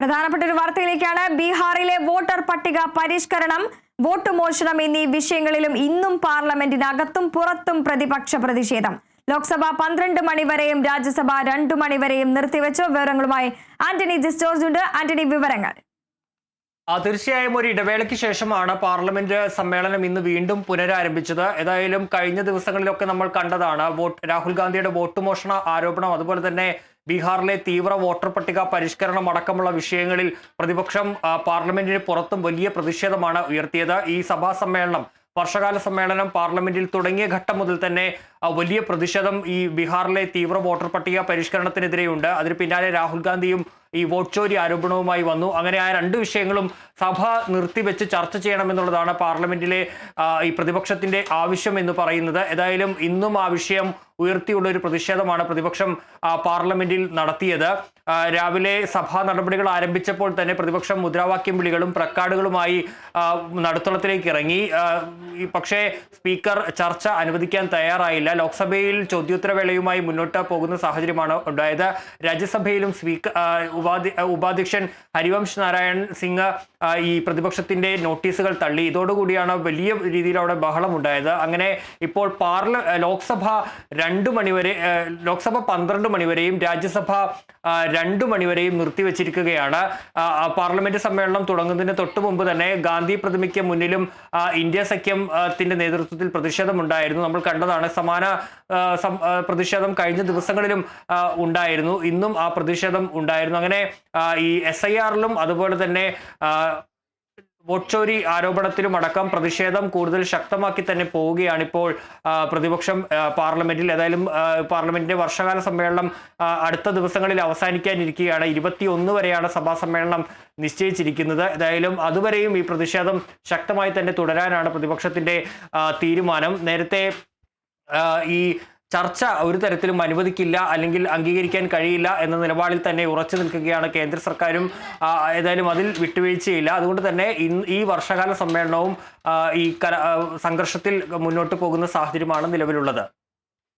പ്രധാനപ്പെട്ട ഒരു വാർത്തയിലേക്കാണ് ബീഹാറിലെ വോട്ടർ പട്ടിക പരിഷ്കരണം വോട്ട് മോഷണം എന്നീ വിഷയങ്ങളിലും ഇന്നും പാർലമെന്റിനകത്തും പുറത്തും പ്രതിപക്ഷ പ്രതിഷേധം. ലോക്സഭ പന്ത്രണ്ട് മണിവരെയും രാജ്യസഭ രണ്ടു മണിവരെയും നിർത്തിവെച്ചു വിവരങ്ങളുമായി ആന്റണി ജിസ്റ്റോർജ് ഉണ്ട്. ആന്റണി വിവരങ്ങൾ. തീർച്ചയായും ഒരു ഇടവേളയ്ക്ക് ശേഷമാണ് പാർലമെന്റ് സമ്മേളനം ഇന്ന് വീണ്ടും പുനരാരംഭിച്ചത്. ഏതായാലും കഴിഞ്ഞ ദിവസങ്ങളിലൊക്കെ നമ്മൾ കണ്ടതാണ് വോട്ട് രാഹുൽ ഗാന്ധിയുടെ വോട്ട് മോഷണ ആരോപണം. അതുപോലെ തന്നെ ബീഹാറിലെ തീവ്ര വോട്ടർ പട്ടിക പരിഷ്കരണം അടക്കമുള്ള വിഷയങ്ങളിൽ പ്രതിപക്ഷം പാർലമെന്റിന് പുറത്തും വലിയ പ്രതിഷേധമാണ് ഉയർത്തിയത്. ഈ സഭാ സമ്മേളനം വർഷകാല സമ്മേളനം പാർലമെന്റിൽ തുടങ്ങിയ ഘട്ടം മുതൽ തന്നെ വലിയ പ്രതിഷേധം ഈ ബീഹാറിലെ തീവ്ര വോട്ടർ പട്ടിക പരിഷ്കരണത്തിനെതിരെയുണ്ട്. അതിന് പിന്നാലെ രാഹുൽ ഗാന്ധിയും ഈ വോട്ട് ചോരി ആരോപണവുമായി വന്നു. അങ്ങനെ ആ രണ്ട് വിഷയങ്ങളും സഭ നിർത്തിവെച്ച് ചർച്ച ചെയ്യണമെന്നുള്ളതാണ് പാർലമെന്റിലെ ഈ പ്രതിപക്ഷത്തിന്റെ ആവശ്യം എന്ന് പറയുന്നത്. ഏതായാലും ഇന്നും ആ വിഷയം ഉയർത്തിയുള്ള ഒരു പ്രതിഷേധമാണ് പ്രതിപക്ഷം പാർലമെന്റിൽ നടത്തിയത്. രാവിലെ സഭാ നടപടികൾ ആരംഭിച്ചപ്പോൾ തന്നെ പ്രതിപക്ഷം മുദ്രാവാക്യം വിളികളും പ്രക്കാർഡുകളുമായി നടുത്തളത്തിലേക്ക് ഇറങ്ങി. പക്ഷേ സ്പീക്കർ ചർച്ച അനുവദിക്കാൻ തയ്യാറായില്ല. ലോക്സഭയിൽ ചോദ്യോത്തരവേളയുമായി മുന്നോട്ട് പോകുന്ന സാഹചര്യമാണ് ഉണ്ടായത്. രാജ്യസഭയിലും സ്പീക്കർ ഉപാധ്യക്ഷൻ ഹരിവംശ് നാരായൺ സിംഗ് ഈ പ്രതിപക്ഷത്തിന്റെ നോട്ടീസുകൾ തള്ളി. ഇതോടുകൂടിയാണ് വലിയ രീതിയിൽ അവിടെ ബഹളം ഉണ്ടായത് അങ്ങനെ ഇപ്പോൾ പാർല ലോക്സഭ രണ്ടു മണിവരെ ലോക്സഭ പന്ത്രണ്ട് മണിവരെയും രാജ്യസഭ രണ്ടു മണിവരെയും നിർത്തിവെച്ചിരിക്കുകയാണ്. പാർലമെന്റ് സമ്മേളനം തുടങ്ങുന്നതിന് തൊട്ട് മുമ്പ് തന്നെ ഗാന്ധി പ്രതിമയ്ക്ക് മുന്നിലും ഇന്ത്യ സഖ്യത്തിന്റെ നേതൃത്വത്തിൽ പ്രതിഷേധമുണ്ടായിരുന്നു. നമ്മൾ കണ്ടതാണ് സമാന പ്രതിഷേധം കഴിഞ്ഞ ദിവസങ്ങളിലും ഉണ്ടായിരുന്നു. ഇന്നും ആ പ്രതിഷേധം ഉണ്ടായിരുന്നു. അങ്ങനെ ഈ എസ് അതുപോലെ തന്നെ വോട്ട് ചോരി ആരോപണത്തിലും അടക്കം പ്രതിഷേധം കൂടുതൽ ശക്തമാക്കി തന്നെ പോവുകയാണ് ഇപ്പോൾ പ്രതിപക്ഷം പാർലമെന്റിൽ. ഏതായാലും പാർലമെന്റിന്റെ വർഷകാല സമ്മേളനം അടുത്ത ദിവസങ്ങളിൽ അവസാനിക്കാനിരിക്കുകയാണ്. ഇരുപത്തി ഒന്ന് വരെയാണ് സഭാ സമ്മേളനം നിശ്ചയിച്ചിരിക്കുന്നത്. ഏതായാലും അതുവരെയും ഈ പ്രതിഷേധം ശക്തമായി തന്നെ തുടരാനാണ് പ്രതിപക്ഷത്തിന്റെ തീരുമാനം. നേരത്തെ ഈ ചർച്ച ഒരു തരത്തിലും അനുവദിക്കില്ല അല്ലെങ്കിൽ അംഗീകരിക്കാൻ കഴിയില്ല എന്ന നിലപാടിൽ തന്നെ ഉറച്ചു നിൽക്കുകയാണ് കേന്ദ്ര സർക്കാരും ഏതായാലും അതിൽ വിട്ടുവീഴ്ചയില്ല. അതുകൊണ്ട് തന്നെ ഈ വർഷകാല സമ്മേളനവും ഈ സംഘർഷത്തിൽ മുന്നോട്ട് പോകുന്ന സാഹചര്യമാണ് നിലവിലുള്ളത്.